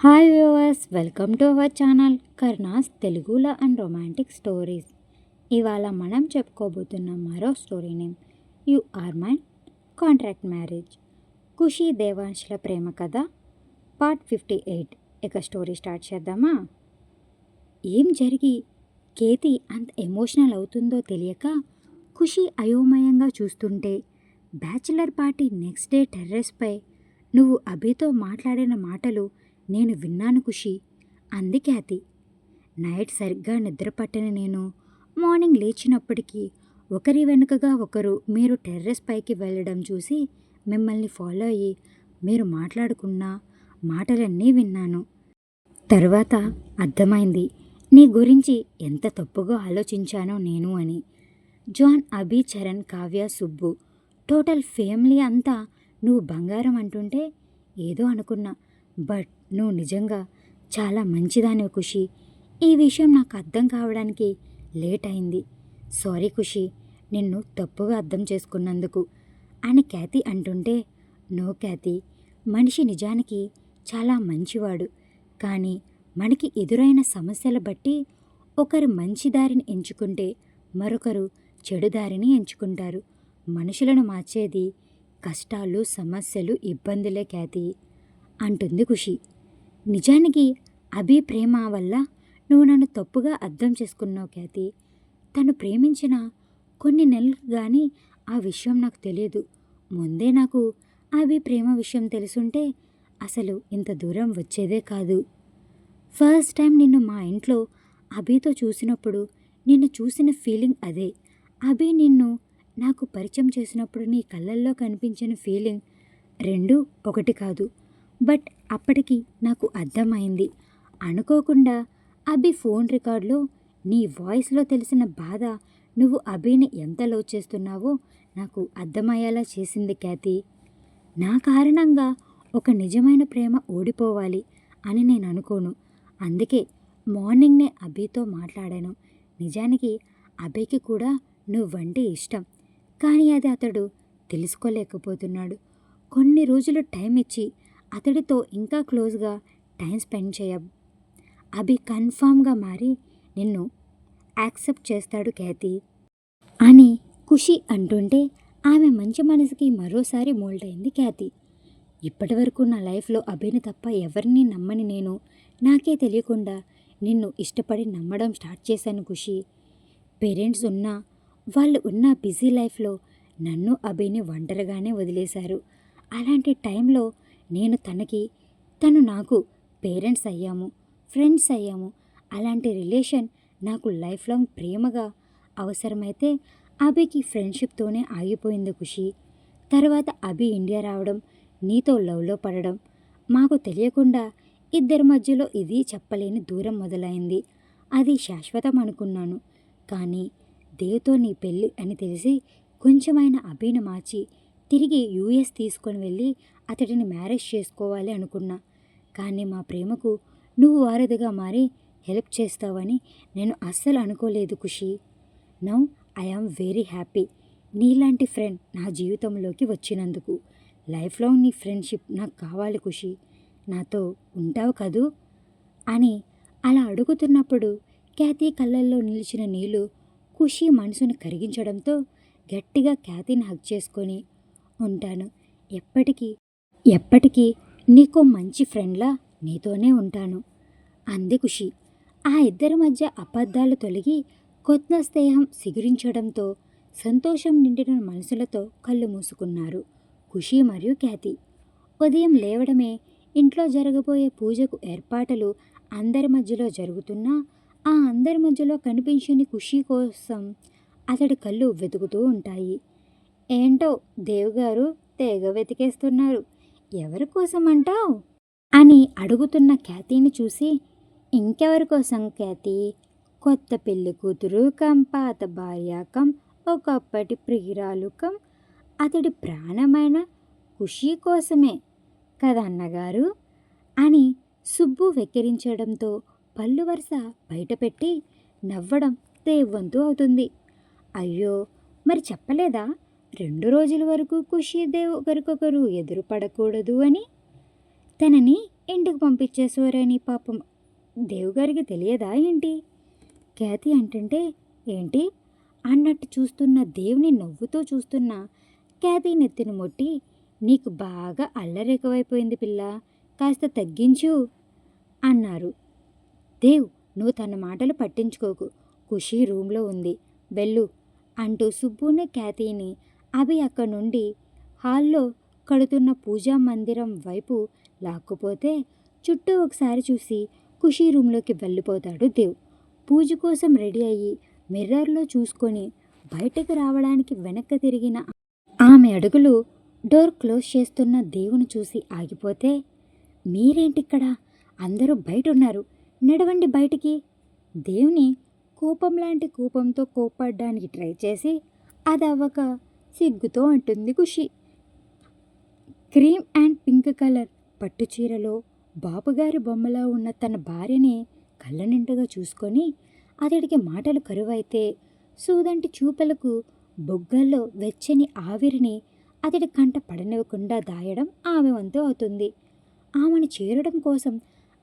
Hi viewers welcome to our channel కర్ణాస్ తెలుగులో and romantic stories ఇవాళ మనం చెప్పుకోబోతున్న మరో story name you are my contract marriage Khushi దేవాంశుల ప్రేమ కథ పార్ట్ ఫిఫ్టీ ఎయిట్ ఇక స్టోరీ స్టార్ట్ చేద్దామా? ఏం జరిగి కేతి అంత ఎమోషనల్ అవుతుందో తెలియక ఖుషి అయోమయంగా చూస్తుంటే బ్యాచిలర్ పార్టీ నెక్స్ట్ డే టెర్రస్పై నువ్వు అభితో మాట్లాడిన మాటలు నేను విన్నాను ఖుషి. అంది ఖ్యాతి నైట్ సరిగ్గా నిద్రపట్టని నేను మార్నింగ్ లేచినప్పటికీ ఒకరి వెనుకగా ఒకరు మీరు టెర్రస్ పైకి వెళ్ళడం చూసి మిమ్మల్ని ఫాలో అయ్యి మీరు మాట్లాడుకున్న మాటలన్నీ విన్నాను. తర్వాత అర్థమైంది నీ గురించి ఎంత తప్పుగా ఆలోచించానో నేను అని. John Abhi Charan Kavya Subbu total family అంతా నువ్వు బంగారం అంటుంటే ఏదో అనుకున్నా. బట్ నువ్వు నిజంగా చాలా మంచిదానివి ఖుషి. ఈ విషయం నాకు అర్థం కావడానికి లేట్ అయింది. సారీ ఖుషి నిన్ను తప్పుగా అర్థం చేసుకున్నందుకు. అని ఖ్యాతి అంటుంటే నో ఖ్యాతి మనిషి నిజానికి చాలా మంచివాడు. కానీ మనకి ఎదురైన సమస్యల బట్టి ఒకరు మంచి దారిని ఎంచుకుంటే మరొకరు చెడు దారిని ఎంచుకుంటారు. మనుషులను మార్చేది కష్టాలు సమస్యలు ఇబ్బందులే ఖ్యాతి అంటుంది ఖుషి. నిజానికి అభి ప్రేమ వల్ల నువ్వు నన్ను తప్పుగా అర్థం చేసుకున్నావు ఖ్యాతి. తను ప్రేమించిన కొన్ని నెలలు కానీ ఆ విషయం నాకు తెలియదు. ముందే నాకు అభి ప్రేమ విషయం తెలుసుంటే అసలు ఇంత దూరం వచ్చేదే కాదు. ఫస్ట్ టైం నిన్ను మా ఇంట్లో అభితో చూసినప్పుడు నిన్ను చూసిన ఫీలింగ్ అదే. అభి నిన్ను నాకు పరిచయం చేసినప్పుడు నీ కళ్ళల్లో కనిపించిన ఫీలింగ్ రెండు ఒకటి కాదు. బట్ అప్పటికి నాకు అర్థమైంది. అనుకోకుండా అభి ఫోన్ రికార్డులో నీ వాయిస్లో తెలిసిన బాధ నువ్వు అభిని ఎంత లో చేస్తున్నావో నాకు అర్థమయ్యేలా చేసింది ఖ్యాతి. నా కారణంగా ఒక నిజమైన ప్రేమ ఓడిపోవాలి అని నేను అనుకోను. అందుకే మార్నింగ్నే అభితో మాట్లాడాను. నిజానికి అభికి కూడా నువ్వంటే ఇష్టం. కానీ అది అతడు తెలుసుకోలేకపోతున్నాడు. కొన్ని రోజులు టైం ఇచ్చి అతడితో ఇంకా క్లోజ్గా టైం స్పెండ్ చేయ అభి కన్ఫామ్గా మారి నిన్ను యాక్సెప్ట్ చేస్తాడు ఖ్యాతి అని ఖుషి అంటుంటే ఆమె మంచి మనసుకి మరోసారి మోల్డ్ అయింది ఖ్యాతి. ఇప్పటి వరకు నా లైఫ్లో అభిని తప్ప ఎవరిని నమ్మని నేను నాకే తెలియకుండా నిన్ను ఇష్టపడి నమ్మడం స్టార్ట్ చేశాను ఖుషి. పేరెంట్స్ ఉన్నా వాళ్ళు ఉన్న బిజీ లైఫ్లో నన్ను అభిని ఒంటరిగానే వదిలేశారు. అలాంటి టైంలో నేను తనకి తను నాకు పేరెంట్స్ అయ్యాము ఫ్రెండ్స్ అయ్యాము. అలాంటి రిలేషన్ నాకు లైఫ్ లాంగ్ ప్రేమగా అవసరమైతే అభికి ఫ్రెండ్షిప్తోనే ఆగిపోయింది ఖుషి. తర్వాత అభి ఇండియా రావడం నీతో లవ్లో పడడం మాకు తెలియకుండా ఇద్దరి మధ్యలో ఇది చెప్పలేని దూరం మొదలైంది. అది శాశ్వతం అనుకున్నాను. కానీ దేవ్తో నీ పెళ్ళి అని తెలిసి కొంచెమైన అభిని మార్చి తిరిగి యూఎస్ తీసుకొని వెళ్ళి అతడిని మ్యారేజ్ చేసుకోవాలి అనుకున్నా. కానీ మా ప్రేమకు నువ్వు వారధిగా మారి హెల్ప్ చేస్తావని నేను అస్సలు అనుకోలేదు Khushi. Now I am very happy. నీలాంటి ఫ్రెండ్ నా జీవితంలోకి వచ్చినందుకు. లైఫ్లో నీ ఫ్రెండ్షిప్ నాకు కావాలి ఖుషి. నాతో ఉంటావు కదూ? అని అలా అడుగుతున్నప్పుడు ఖ్యాతి కళ్ళల్లో నిలిచిన నీళ్ళు ఖుషి మనసును కరిగించడంతో గట్టిగా ఖ్యాతిని హక్ చేసుకొని ఉంటాను. ఎప్పటికీ ఎప్పటికీ నీకో మంచి ఫ్రెండ్లా నీతోనే ఉంటాను. అంది ఖుషి. ఆ ఇద్దరి మధ్య అబద్ధాలు తొలగి కొత్త స్నేహం సిగురించడంతో సంతోషం నిండిన మనసులతో కళ్ళు మూసుకున్నారు ఖుషి మరియు ఖ్యాతి. ఉదయం లేవడమే ఇంట్లో జరగబోయే పూజకు ఏర్పాట్లు అందరి మధ్యలో జరుగుతున్నా ఆ అందరి మధ్యలో కనిపించని ఖుషి కోసం అతడి కళ్ళు వెతుకుతూ ఉంటాయి. ఏంటో దేవుగారు తెగ వెతికేస్తున్నారు. ఎవరి కోసం అంటావు అని అడుగుతున్న ఖ్యాతిని చూసి ఇంకెవరి కోసం ఖ్యాతి? కొత్త పెళ్ళి కూతురు కం పాత భార్య కం ఒకప్పటి ప్రియురాలు కం అతడి ప్రాణమైన ఖుషీ కోసమే కదా అన్నగారు? అని సుబ్బు వెక్కిరించడంతో పళ్ళు వరుస బయటపెట్టి నవ్వడం దేవ్వంతు అవుతుంది. అయ్యో మరి చెప్పలేదా? రెండు రోజుల వరకు కుషీదేవ్ ఒకరికొకరు ఎదురుపడకూడదు అని తనని ఇంటికి పంపించేసేవారని పాపం దేవుగారికి తెలియదా ఏంటి? ఖ్యాతి అంటుంటే ఏంటి? అన్నట్టు చూస్తున్న దేవుని నవ్వుతో చూస్తున్న ఖ్యాతి నెత్తిని ముట్టి నీకు బాగా అల్లరి పిల్ల కాస్త తగ్గించు అన్నారు. దేవ్ నువ్వు తన మాటలు పట్టించుకోకు. ఖుషి రూమ్లో ఉంది. వెళ్ళు అంటూ సుబ్బుని ఖ్యాతిని అవి అక్కడి నుండి హాల్లో కడుతున్న పూజా మందిరం వైపు లాక్కుపోతే చుట్టూ ఒకసారి చూసి ఖుషీ రూమ్లోకి వెళ్ళిపోతాడు దేవ్. పూజ కోసం రెడీ అయ్యి మిర్రర్లో చూసుకొని బయటకు రావడానికి వెనక్కి తిరిగిన ఆమె అడుగులు డోర్ క్లోజ్ చేస్తున్న దేవుని చూసి ఆగిపోతే మీరేంటిక్కడ? అందరూ బయట ఉన్నారు నడవండి బయటికి. దేవుని కోపం లాంటి కోపంతో కోపడ్డానికి ట్రై చేసి అది అవ్వక సిగ్గుతో అంటుంది Khushi. Cream and pink colour పట్టు చీరలో బాబుగారి బొమ్మలా ఉన్న తన భార్యని కళ్ళ నిండుగా చూసుకొని అతడికి మాటలు కరువైతే సూదంటి చూపలకు బొగ్గల్లో వెచ్చని ఆవిరిని అతడి కంట పడనివ్వకుండా దాయడం ఆమె వంతు అవుతుంది. ఆమెను చేరడం కోసం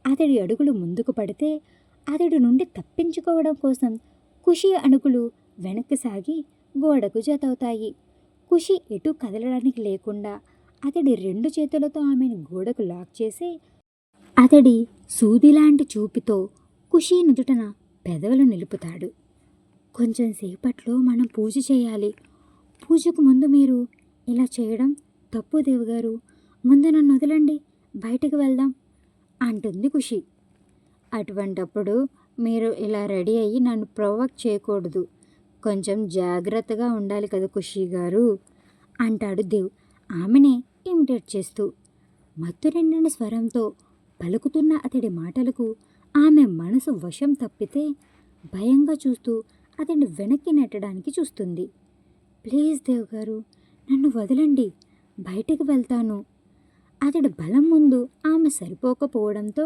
అతడి అడుగులు ముందుకు పడితే అతడి నుండి తప్పించుకోవడం కోసం ఖుషి అణుకులు వెనక్కి సాగి గోడకు జతవుతాయి. ఖుషి ఎటు కదలడానికి లేకుండా అతడి రెండు చేతులతో ఆమెను గోడకు లాక్ చేసి అతడి సూదిలాంటి చూపుతో ఖుషి నుదుటన పెదవులు నిలుపుతాడు. కొంచెం సేపట్లో మనం పూజ చేయాలి. పూజకు ముందు మీరు ఇలా చేయడం తప్పు దేవుగారు. ముందు నన్ను వదలండి. బయటకు వెళ్దాం అంటుంది ఖుషి. అటువంటప్పుడు మీరు ఇలా రెడీ అయ్యి నన్ను ప్రొవోక్ చేయకూడదు. కొంచెం జాగ్రత్తగా ఉండాలి కదా ఖుషీ గారు అంటాడు దేవ్ ఆమెనే ఇమిటేట్ చేస్తూ. మత్తు నిండిన స్వరంతో పలుకుతున్న అతడి మాటలకు ఆమె మనసు వశం తప్పితే భయంగా చూస్తూ అతన్ని వెనక్కి నెట్టడానికి చూస్తుంది. ప్లీజ్ దేవ్ గారు నన్ను వదలండి బయటికి వెళ్తాను. అతడి బలం ముందు ఆమె సరిపోకపోవడంతో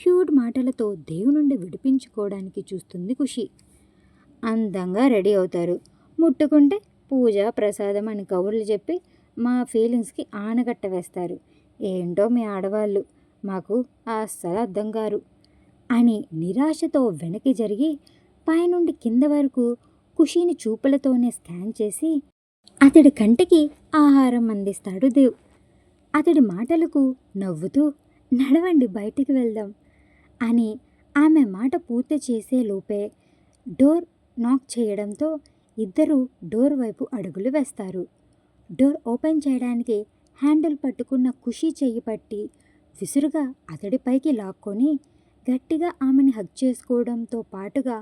క్యూట్ మాటలతో దేవు నుండి విడిపించుకోవడానికి చూస్తుంది ఖుషి. అందంగా రెడీ అవుతారు. ముట్టుకుంటే పూజ ప్రసాదం అని కబుర్లు చెప్పి మా ఫీలింగ్స్కి ఆనగట్ట వేస్తారు. ఏంటో మీ ఆడవాళ్ళు మాకు అస్సలు అర్థం కారు అని నిరాశతో వెనక్కి జరిగి పైనుండి కింద వరకు ఖుషీని చూపులతోనే స్కాన్ చేసి అతడి కంటికి ఆహారం అందిస్తాడు దేవ్. అతడి మాటలకు నవ్వుతూ నడవండి బయటికి వెళ్దాం అని ఆమె మాట పూర్తి చేసే లోపే డోర్ నాక్ చేయడంతో ఇద్దరు డోర్ వైపు అడుగులు వేస్తారు. డోర్ ఓపెన్ చేయడానికి హ్యాండిల్ పట్టుకున్న ఖుషి చెయ్యి పట్టి విసురుగా అతడిపైకి లాక్కొని గట్టిగా ఆమెని హగ్ చేసుకోవడంతో పాటుగా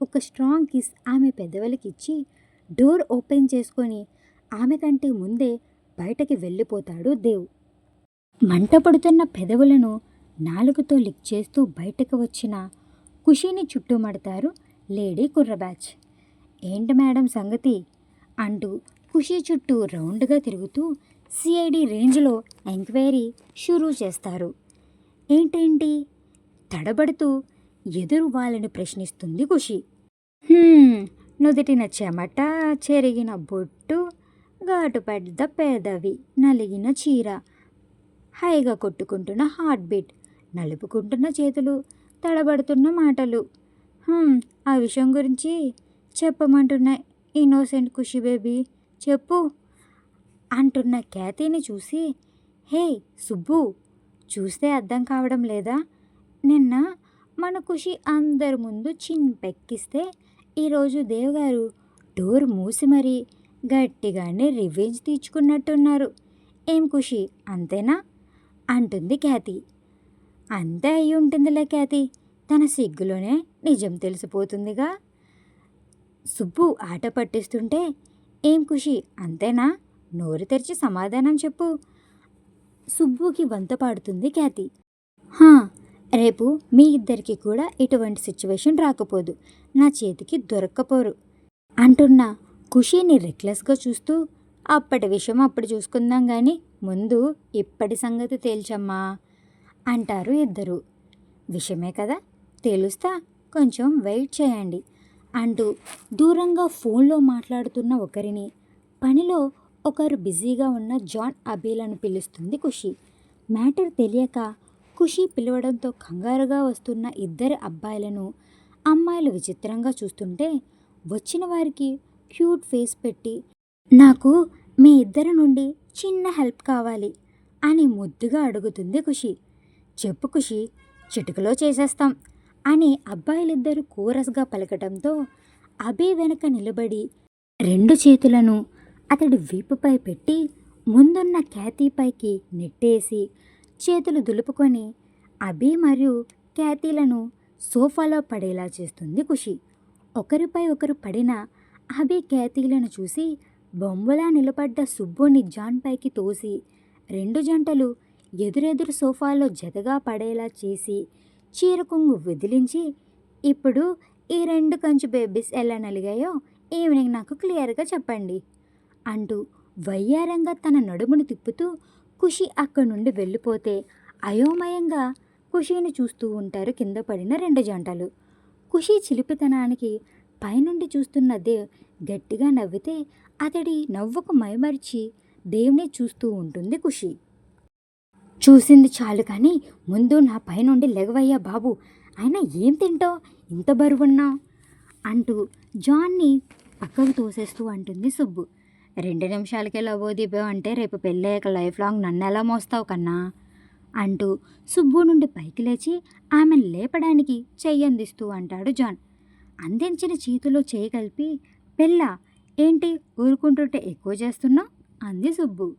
ఒక స్ట్రాంగ్ కిస్ ఆమె పెదవులకి ఇచ్చి డోర్ ఓపెన్ చేసుకొని ఆమె కంటే ముందే బయటకి వెళ్ళిపోతాడు దేవ్. మంట పడుతున్న పెదవులను నాలుగుతో లిక్ చేస్తూ బయటకు వచ్చిన ఖుషీని చుట్టుమడతారు లేడీ కుర్ర బ్యాచ్. ఏంటి మేడం సంగతి? అంటూ ఖుషీ చుట్టూ రౌండ్గా తిరుగుతూ సిఐడి రేంజ్లో ఎంక్వైరీ షురూ చేస్తారు. ఏంటేంటి? తడబడుతూ ఎదురు వాళ్ళని ప్రశ్నిస్తుంది ఖుషి. నుదుటిన చెమట చెరిగిన బొట్టు ఘాటు పెద్ద పేదవి నలిగిన చీర హైగా కొట్టుకుంటున్న హార్ట్ బీట్ నలుపుకుంటున్న చేతులు తడబడుతున్న మాటలు. ఆ విషయం గురించి చెప్పమంటున్నాయి ఇన్నోసెంట్ ఖుషి బేబీ. చెప్పు అంటున్న ఖ్యాతిని చూసి హే సుబ్బు చూస్తే అర్థం కావడం లేదా? నిన్న మన ఖుషి అందరి ముందు చిన్ పెక్కిస్తే ఈరోజు దేవగారు డోర్ మూసి మరీ గట్టిగానే రివెంజ్ తీర్చుకున్నట్టున్నారు. ఏం ఖుషి అంతేనా? అంటుంది ఖ్యాతి. అంతే అయి ఉంటుందిలే ఖ్యాతి తన సిగ్గులోనే నిజం తెలిసిపోతుందిగా. సుబ్బు ఆట పట్టిస్తుంటే ఏం ఖుషి అంతేనా? నోరు తెరిచి సమాధానం చెప్పు. సుబ్బుకి వంత పాడుతుంది ఖ్యాతి. హా రేపు మీ ఇద్దరికి కూడా ఇటువంటి సిచ్యువేషన్ రాకపోదు. నా చేతికి దొరక్కపోరు. అంటున్న ఖుషీని రెక్లెస్గా చూస్తూ అప్పటి విషయం అప్పుడు చూసుకుందాం కానీ ముందు ఇప్పటి సంగతి తేల్చమ్మా అంటారు ఇద్దరు. విషయమే కదా తేలుస్తా? కొంచెం వెయిట్ చేయండి అంటూ దూరంగా ఫోన్లో మాట్లాడుతున్న ఒకరిని. పనిలో ఒకరు బిజీగా ఉన్న జాన్ అబీలను పిలుస్తుంది ఖుషి. మ్యాటర్ తెలియక ఖుషి పిలవడంతో కంగారుగా వస్తున్న ఇద్దరు అబ్బాయిలను అమ్మాయిలు విచిత్రంగా చూస్తుంటే వచ్చిన వారికి క్యూట్ ఫేస్ పెట్టి నాకు మీ ఇద్దరి నుండి చిన్న హెల్ప్ కావాలి అని ముద్దుగా అడుగుతుంది ఖుషి. చెప్పు ఖుషి చిటికలో చేసేస్తాం. అని అబ్బాయిలిద్దరూ కోరస్గా పలకటంతో అభి వెనక నిలబడి రెండు చేతులను అతడి వీపుపై పెట్టి ముందున్న ఖ్యాతిపైకి నెట్టేసి చేతులు దులుపుకొని అభి మరియు ఖ్యాతిలను సోఫాలో పడేలా చేస్తుంది ఖుషి. ఒకరిపై ఒకరు పడిన అభి ఖ్యాతిలను చూసి బొమ్మలా నిలబడ్డ సుబ్బుని జాన్ పైకి తోసి రెండు జంటలు ఎదురెదురు సోఫాలో జతగా పడేలా చేసి చీర కొంగు వదిలించి ఇప్పుడు ఈ రెండు కంచు బేబీస్ ఎలా నలిగాయో ఈవినింగ్ నాకు క్లియర్గా చెప్పండి అంటూ వయ్యారంగా తన నడుమును తిప్పుతూ ఖుషి అక్కడి నుండి వెళ్ళిపోతే అయోమయంగా ఖుషీని చూస్తూ ఉంటారు కింద పడిన రెండు జంటలు. ఖుషి చిలిపితనానికి పైనుండి చూస్తున్న దేవ్ గట్టిగా నవ్వితే అతడి నవ్వుకు మైమరిచి దేవుని చూస్తూ ఉంటుంది ఖుషి. చూసింది చాలు కానీ ముందు నా పైనుండి లెగవయ్యా బాబు. అయినా ఏం తింటావు? ఇంత బరువున్నావు అంటూ జాన్ని పక్కకు తోసేస్తూ అంటుంది సుబ్బు. రెండు నిమిషాలకే లవోదీపో అంటే రేపు పెళ్ళయ్యాక లైఫ్ లాంగ్ నన్ను ఎలా మోస్తావు కన్నా? అంటూ సుబ్బు నుండి పైకి లేచి ఆమెను లేపడానికి చెయ్యందిస్తూ అంటాడు జాన్. అందించిన చేతిలో చేయి కలిపి పెళ్ళ ఏంటి ఊరుకుంటుంటే ఎక్కువ చేస్తున్నావు? అంది సుబ్బు.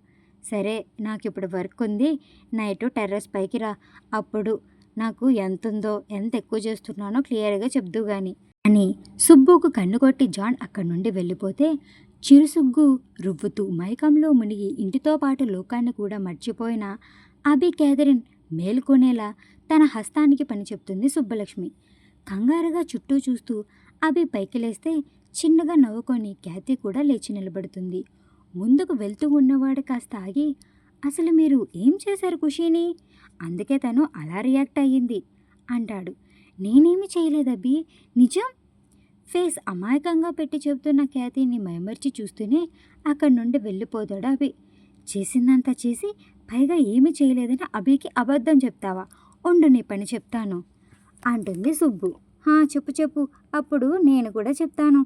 సరే నాకు ఇప్పుడు వర్క్ ఉంది నైట్ టెర్రస్ పైకి రా. అప్పుడు నాకు ఎంత ఉందో ఎంత ఎక్కువ చేస్తున్నానో క్లియర్గా చెప్దు గాని. అని సుబ్బుకు కన్ను కొట్టి జాన్ అక్కడి నుండి వెళ్ళిపోతే చిరుసుగ్గు రువ్వుతూ మైకంలో మునిగి ఇంటితో పాటు లోకాన్ని కూడా మర్చిపోయిన అభి కేథరిన్ మేలుకొనేలా తన హస్తానికి పని చెప్తుంది సుబ్బలక్ష్మి. కంగారుగా చుట్టూ చూస్తూ అభి పైకి లేస్తే చిన్నగా నవ్వుకొని క్యాతి కూడా లేచి నిలబడుతుంది. ముందుకు వెళ్తూ ఉన్నవాడు కాస్త ఆగి అసలు మీరు ఏం చేశారు ఖుషీని? అందుకే తను అలా రియాక్ట్ అయ్యింది అంటాడు. నేనేమి చేయలేదబ్బి నిజం? ఫేస్ అమాయకంగా పెట్టి చెబుతున్న ఖ్యాతిని మైమర్చి చూస్తూనే అక్కడి నుండి వెళ్ళిపోతాడు అభి. చేసిందంతా చేసి పైగా ఏమి చేయలేదని అభికి అబద్ధం చెప్తావా? ఉండు నీ పని చెప్తాను అంటుంది సుబ్బు. హా చెప్పు చెప్పు అప్పుడు నేను కూడా చెప్తాను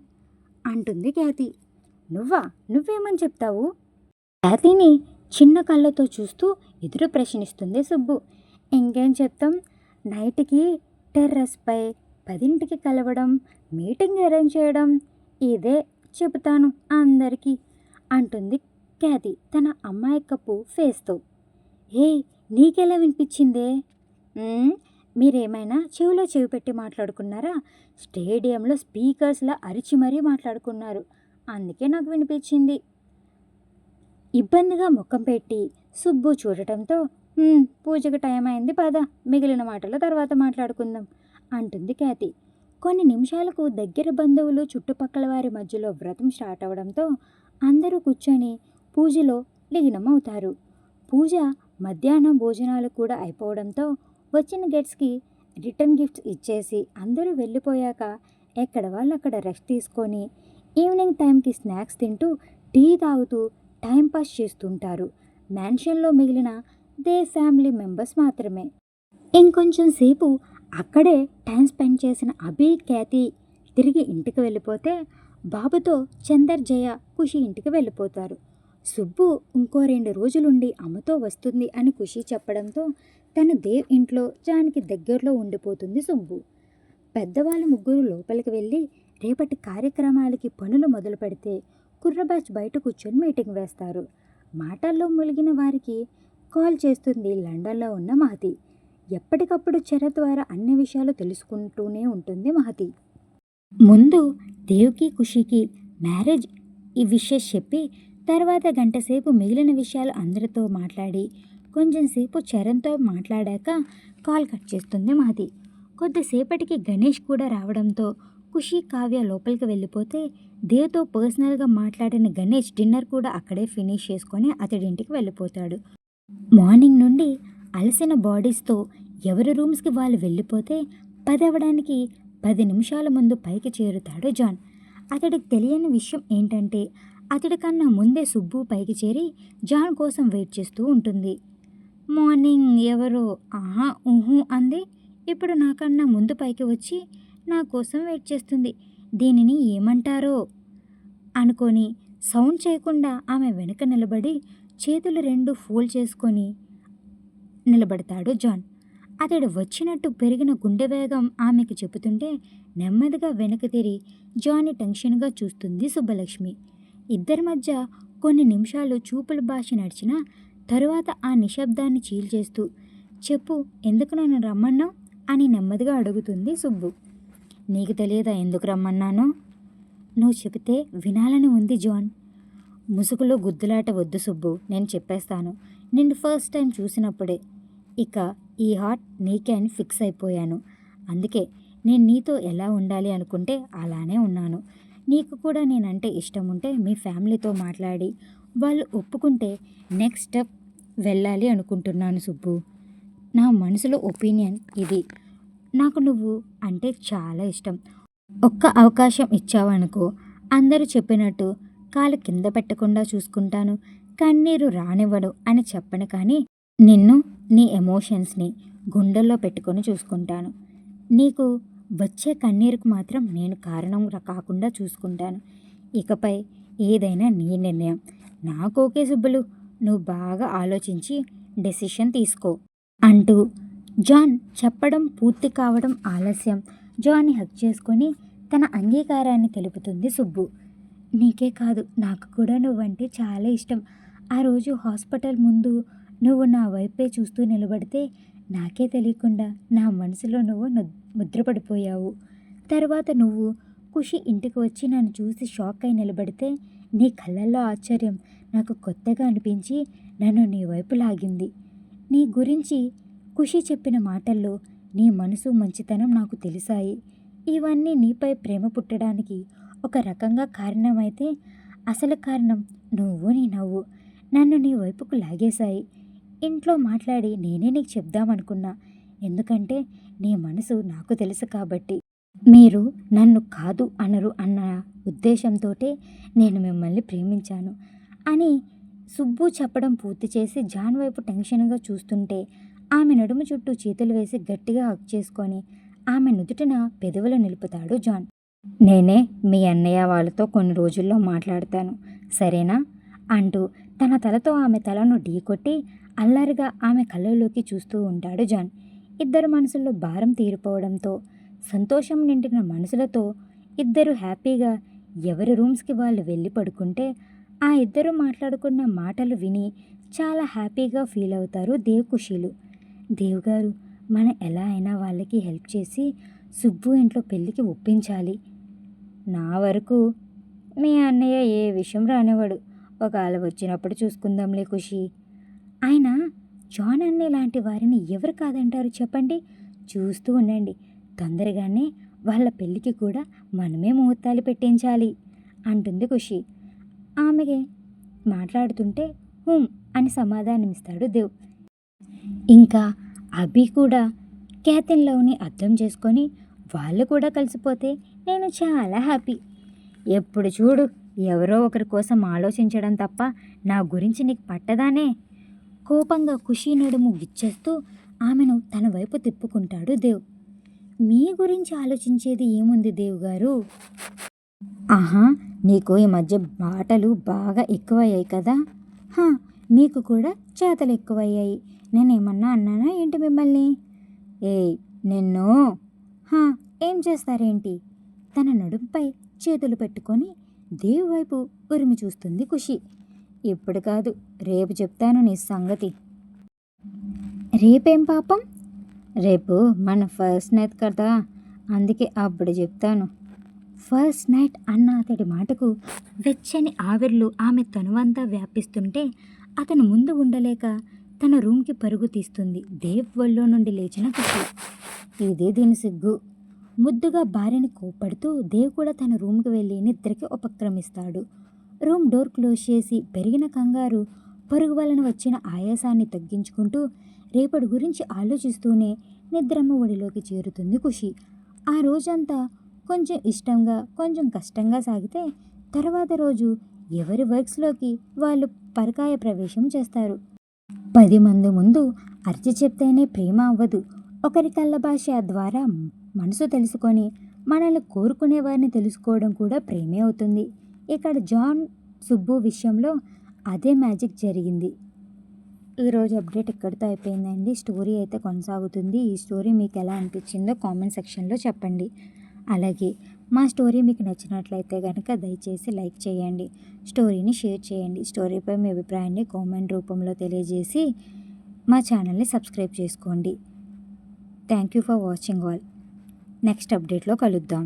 అంటుంది ఖ్యాతి. నువ్వా? నువ్వేమని చెప్తావు? ఖ్యాతిని చిన్న కళ్ళతో చూస్తూ ఎదురు ప్రశ్నిస్తుంది సుబ్బు. ఇంకేం చెప్తాం? నైట్కి టెర్రస్పై పదింటికి కలవడం మీటింగ్ అరేంజ్ చేయడం ఇదే చెబుతాను అందరికీ అంటుంది ఖ్యాతి తన అమ్మాయి కప్పు ఫేస్తో. ఏయ్ నీకెలా వినిపించిందే? మీరేమైనా చెవిలో చెవి పెట్టి మాట్లాడుకున్నారా? స్టేడియంలో స్పీకర్స్లా అరిచి మరీ మాట్లాడుకున్నారు. అందుకే నాకు వినిపించింది. ఇబ్బందిగా ముఖం పెట్టి సుబ్బు చూడటంతో పూజకు టైం అయింది పద మిగిలిన మాటల తర్వాత మాట్లాడుకుందాం అంటుంది ఖ్యాతి. కొన్ని నిమిషాలకు దగ్గర బంధువులు చుట్టుపక్కల వారి మధ్యలో వ్రతం స్టార్ట్ అవడంతో అందరూ కూర్చొని పూజలో లీనమవుతారు. పూజ మధ్యాహ్నం భోజనాలు కూడా అయిపోవడంతో వచ్చిన గెట్స్కి రిటర్న్ గిఫ్ట్స్ ఇచ్చేసి అందరూ వెళ్ళిపోయాక ఎక్కడ వాళ్ళు అక్కడ రెస్ట్ తీసుకొని ఈవినింగ్ టైంకి స్నాక్స్ తింటూ టీ తాగుతూ టైంపాస్ చేస్తుంటారు. మ్యాన్షన్లో మిగిలిన దే ఫ్యామిలీ మెంబర్స్ మాత్రమే. ఇంకొంచెం సేపు అక్కడే టైం స్పెండ్ చేసిన అభి ఖ్యాతి తిరిగి ఇంటికి వెళ్ళిపోతే బాబుతో చందర్ జయ ఖుషి ఇంటికి వెళ్ళిపోతారు. సుబ్బు ఇంకో రెండు రోజులుండి అమ్మతో వస్తుంది అని ఖుషి చెప్పడంతో తన దేవ్ ఇంట్లో జానికి దగ్గరలో ఉండిపోతుంది సుబ్బు. పెద్దవాళ్ళు ముగ్గురు లోపలికి వెళ్ళి రేపటి కార్యక్రమాలకి పనులు మొదలు పెడితే కుర్రబాచ్ బయట కూర్చొని మీటింగ్ వేస్తారు. మాటల్లో ములిగిన వారికి కాల్ చేస్తుంది లండన్లో ఉన్న మహతి. ఎప్పటికప్పుడు చెర ద్వారా అన్ని విషయాలు తెలుసుకుంటూనే ఉంటుంది మహతి. ముందు దేవ్కి ఖుషికి మ్యారేజ్ ఈ విషయం చెప్పి తర్వాత గంటసేపు మిగిలిన విషయాలు అందరితో మాట్లాడి కొంచెం సేపు చరణ్తో మాట్లాడాక కాల్ కట్ చేస్తుంది మహతి. కొద్దిసేపటికి గణేష్ కూడా రావడంతో ఖుషి కావ్య లోపలికి వెళ్ళిపోతే దేవ్తో పర్సనల్గా మాట్లాడిన గణేష్ డిన్నర్ కూడా అక్కడే ఫినిష్ చేసుకొని అతడి ఇంటికి వెళ్ళిపోతాడు. మార్నింగ్ నుండి అలసిన బాడీస్తో ఎవరి రూమ్స్కి వాళ్ళు వెళ్ళిపోతే పది అవ్వడానికి పది నిమిషాల ముందు పైకి చేరుతాడు జాన్. అతడికి తెలియని విషయం ఏంటంటే అతడి కన్నా ముందే సుబ్బు పైకి చేరి జాన్ కోసం వెయిట్ చేస్తూ ఉంటుంది. మార్నింగ్ ఎవరో ఆహా ఊహు అంది. ఇప్పుడు నాకన్నా ముందు పైకి వచ్చి నా కోసం వెయిట్ చేస్తుంది. దీనిని ఏమంటారో? అనుకొని సౌండ్ చేయకుండా ఆమె వెనుక నిలబడి చేతులు రెండు ఫోల్డ్ చేసుకొని నిలబడతాడు జాన్. అతడు వచ్చినట్టు పెరిగిన గుండె వేగం ఆమెకు చెబుతుంటే నెమ్మదిగా వెనక తిరిగి జాన్ని టెన్షన్గా చూస్తుంది సుబ్బలక్ష్మి. ఇద్దరి మధ్య కొన్ని నిమిషాలు చూపుల భాష నడిచిన తరువాత ఆ నిశ్శబ్దాన్ని చీల్చేస్తూ చెప్పు ఎందుకు నన్ను రమ్మన్నావు? అని నెమ్మదిగా అడుగుతుంది సుబ్బు. నీకు తెలియదా ఎందుకు రమ్మన్నాను? నువ్వు చెబితే వినాలని ఉంది జాన్. ముసుగులో గుద్దులాట వద్దు సుబ్బు నేను చెప్పేస్తాను. నిన్ను ఫస్ట్ టైం చూసినప్పుడే. ఇక ఈ హార్ట్ నీకే అని ఫిక్స్ అయిపోయాను. అందుకే నేను నీతో ఎలా ఉండాలి అనుకుంటే అలానే ఉన్నాను. నీకు కూడా నేనంటే ఇష్టం ఉంటే మీ ఫ్యామిలీతో మాట్లాడి వాళ్ళు ఒప్పుకుంటే నెక్స్ట్ స్టెప్ వెళ్ళాలి అనుకుంటున్నాను సుబ్బు. నా మనసులో ఒపీనియన్ ఇది. నాకు నువ్వు అంటే చాలా ఇష్టం. ఒక్క అవకాశం ఇచ్చావనుకో అందరూ చెప్పినట్టు కాలు కింద పెట్టకుండా చూసుకుంటాను. కన్నీరు రానివ్వడు అని చెప్పను కానీ నిన్ను నీ ఎమోషన్స్ని గుండెల్లో పెట్టుకొని చూసుకుంటాను. నీకు వచ్చే కన్నీరుకు మాత్రం నేను కారణం కాకుండా చూసుకుంటాను. ఇకపై ఏదైనా నీ నిర్ణయం. నాకు ఓకే సుబ్బులు నువ్వు బాగా ఆలోచించి డెసిషన్ తీసుకో అంటూ జాన్ చెప్పడం పూర్తి కావడం ఆలస్యం. జాన్ని హక్ చేసుకొని తన అంగీకారాన్ని తెలుపుతుంది సుబ్బు. నీకే కాదు నాకు కూడా నువ్వంటే చాలా ఇష్టం. ఆ రోజు హాస్పిటల్ ముందు నువ్వు నా వైపే చూస్తూ నిలబడితే నాకే తెలియకుండా నా మనసులో నువ్వు ముద్రపడిపోయావు. తర్వాత నువ్వు ఖుషి ఇంటికి వచ్చి నన్ను చూసి షాక్ అయి నిలబడితే నీ కళ్ళల్లో ఆశ్చర్యం. నాకు కొత్తగా అనిపించి నన్ను నీ వైపు లాగింది. నీ గురించి ఖుషి చెప్పిన మాటల్లో నీ మనసు మంచితనం నాకు తెలిసాయి. ఇవన్నీ నీపై ప్రేమ పుట్టడానికి ఒక రకంగా కారణమైతే అసలు కారణం నువ్వు నీ నవ్వు. నన్ను నీ వైపుకు లాగేశాయి. ఇంట్లో మాట్లాడి నేనే నీకు చెప్దామనుకున్నా. ఎందుకంటే నీ మనసు నాకు తెలుసు కాబట్టి. మీరు నన్ను కాదు అనరు అన్న ఉద్దేశంతోటే నేను మిమ్మల్ని ప్రేమించాను. అని సుబ్బు చెప్పడం పూర్తి చేసి జాన్ వైపు టెన్షన్గా చూస్తుంటే ఆమె నడుము చుట్టూ చేతులు వేసి గట్టిగా హక్ చేసుకొని ఆమె నుదుటిన పెదవులు నిలుపుతాడు జాన్. నేనే మీ అన్నయ్య వాళ్ళతో కొన్ని రోజుల్లో మాట్లాడతాను. సరేనా? అంటూ తన తలతో ఆమె తలను ఢీకొట్టి అల్లరిగా ఆమె కళ్ళలోకి చూస్తూ ఉంటాడు జాన్. ఇద్దరు మనసుల్లో భారం తీరిపోవడంతో సంతోషం నిండిన మనసులతో ఇద్దరు హ్యాపీగా ఎవరి రూమ్స్కి వాళ్ళు వెళ్ళి పడుకుంటే ఆ ఇద్దరు మాట్లాడుకున్న మాటలు విని చాలా హ్యాపీగా ఫీల్ అవుతారు దేవ్ దేవుగారు గారు మనం ఎలా అయినా వాళ్ళకి హెల్ప్ చేసి సుబ్బు ఇంట్లో పెళ్ళికి ఒప్పించాలి. నా వరకు మీ అన్నయ్య ఏ విషయం రానివాడు ఒకవేళ వచ్చినప్పుడు చూసుకుందాంలే ఖుషి. ఆయన జాన్ అన్నయ్య లాంటి వారిని ఎవరు కాదంటారు చెప్పండి? చూస్తూ ఉండండి. తొందరగానే వాళ్ళ పెళ్ళికి కూడా మనమే ముహూర్తాలు పెట్టించాలి. అంటుంది ఖుషి. ఆమెకి మాట్లాడుతుంటే హూమ్ అని సమాధానమిస్తాడు దేవ్. ఇంకా అభి కూడా క్యాథిన్ లవ్ని అర్థం చేసుకొని వాళ్ళు కూడా కలిసిపోతే నేను చాలా హ్యాపీ. ఎప్పుడు చూడు ఎవరో ఒకరి కోసం ఆలోచించడం తప్ప నా గురించి నీకు పట్టదానే? కోపంగా ఖుషి నడుము విచ్చేస్తూ ఆమెను తన వైపు తిప్పుకుంటాడు దేవ్. మీ గురించి ఆలోచించేది ఏముంది దేవ్ గారు? ఆహా నీకు ఈ మధ్య మాటలు బాగా ఎక్కువయ్యాయి కదా? హా మీకు కూడా చేతలు ఎక్కువయ్యాయి. నేనేమన్నా అన్నానా ఏంటి మిమ్మల్ని? ఏయ్ నిన్ను. హా ఏం చేస్తారేంటి? తన నడుంపై చేతులు పెట్టుకొని దేవు వైపు ఉరిమి చూస్తుంది ఖుషి. ఇప్పుడు కాదు రేపు చెప్తాను నీ సంగతి. రేపేం పాపం? రేపు మన ఫస్ట్ నైట్ కదా అందుకే అప్పుడు చెప్తాను. ఫస్ట్ నైట్ అన్న అతడి మాటకు వెచ్చని ఆవిర్లు ఆమె తనువంతా వ్యాపిస్తుంటే అతను ముందు ఉండలేక తన రూమ్కి పరుగు తీస్తుంది. దేవ్ వల్లో నుండి లేచిన ఖుషి ఇదే దీని సిగ్గు. ముద్దుగా భార్యని కోప్పడుతూ దేవ్ కూడా తన రూమ్కి వెళ్ళి నిద్రకి ఉపక్రమిస్తాడు. రూమ్ డోర్ క్లోజ్ చేసి పెరిగిన కంగారు పరుగు వలన వచ్చిన ఆయాసాన్ని తగ్గించుకుంటూ రేపటి గురించి ఆలోచిస్తూనే నిద్రమ్మ ఒడిలోకి చేరుతుంది ఖుషి. ఆ రోజంతా కొంచెం ఇష్టంగా కొంచెం కష్టంగా సాగితే తర్వాత రోజు ఎవరి వర్క్స్లోకి వాళ్ళు పరకాయ ప్రవేశం చేస్తారు. పది మంది ముందు అరిచి చెప్తేనే ప్రేమ అవ్వదు. ఒకరి కళ్ళ భాష ద్వారా మనసు తెలుసుకొని మనల్ని కోరుకునే వారిని తెలుసుకోవడం కూడా ప్రేమే అవుతుంది. ఇక్కడ జాన్ సుబ్బు విషయంలో అదే మ్యాజిక్ జరిగింది. ఈరోజు అప్డేట్ ఇక్కడితో అయిపోయిందండి. స్టోరీ అయితే కొనసాగుతుంది. ఈ స్టోరీ మీకు ఎలా అనిపించిందో కామెంట్ సెక్షన్లో చెప్పండి. అలాగే మా స్టోరీ మీకు నచ్చినట్లయితే కనుక దయచేసి లైక్ చేయండి స్టోరీని షేర్ చేయండి స్టోరీపై మీ అభిప్రాయాన్ని కామెంట్ రూపంలో తెలియజేసి మా ఛానల్ని సబ్స్క్రైబ్ చేసుకోండి. Thank you for watching all. Next అప్డేట్లో కలుద్దాం.